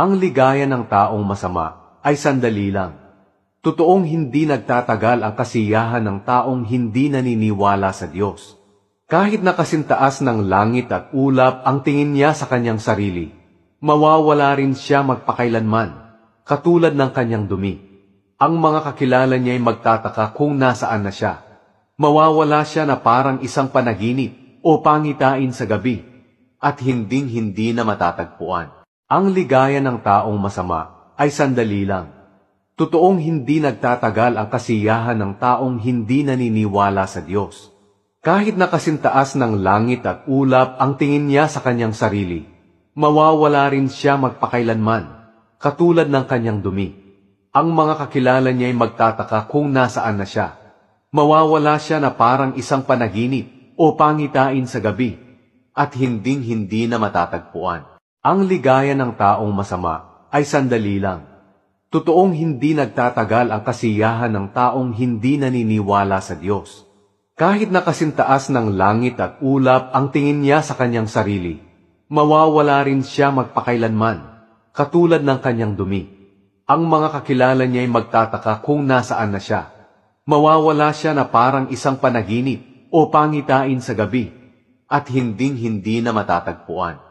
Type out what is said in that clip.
Ang ligaya ng taong masama ay sandali lang. Totoong hindi nagtatagal ang kasiyahan ng taong hindi naniniwala sa Diyos. Kahit nakasintaas ng langit at ulap ang tingin niya sa kanyang sarili, mawawala rin siya magpakailanman, katulad ng kanyang dumi. Ang mga kakilala niya ay magtataka kung nasaan na siya. Mawawala siya na parang isang panaginip o pangitain sa gabi at hinding-hindi na matatagpuan. Ang ligaya ng taong masama ay sandali lang. Totoong hindi nagtatagal ang kasiyahan ng taong hindi naniniwala sa Diyos. Kahit nakasintaas ng langit at ulap ang tingin niya sa kanyang sarili, mawawala rin siya magpakailanman, katulad ng kanyang dumi. Ang mga kakilala niya ay magtataka kung nasaan na siya. Mawawala siya na parang isang panaginip o pangitain sa gabi at hinding-hindi na matatagpuan. Ang ligaya ng taong masama ay sandali lang. Totoong hindi nagtatagal ang kasiyahan ng taong hindi naniniwala sa Diyos. Kahit nakasintaas ng langit at ulap ang tingin niya sa kanyang sarili, mawawala rin siya magpakailanman, katulad ng kanyang dumi. Ang mga kakilala niya ay magtataka kung nasaan na siya. Mawawala siya na parang isang panaginip o pangitain sa gabi at hinding-hindi na matatagpuan.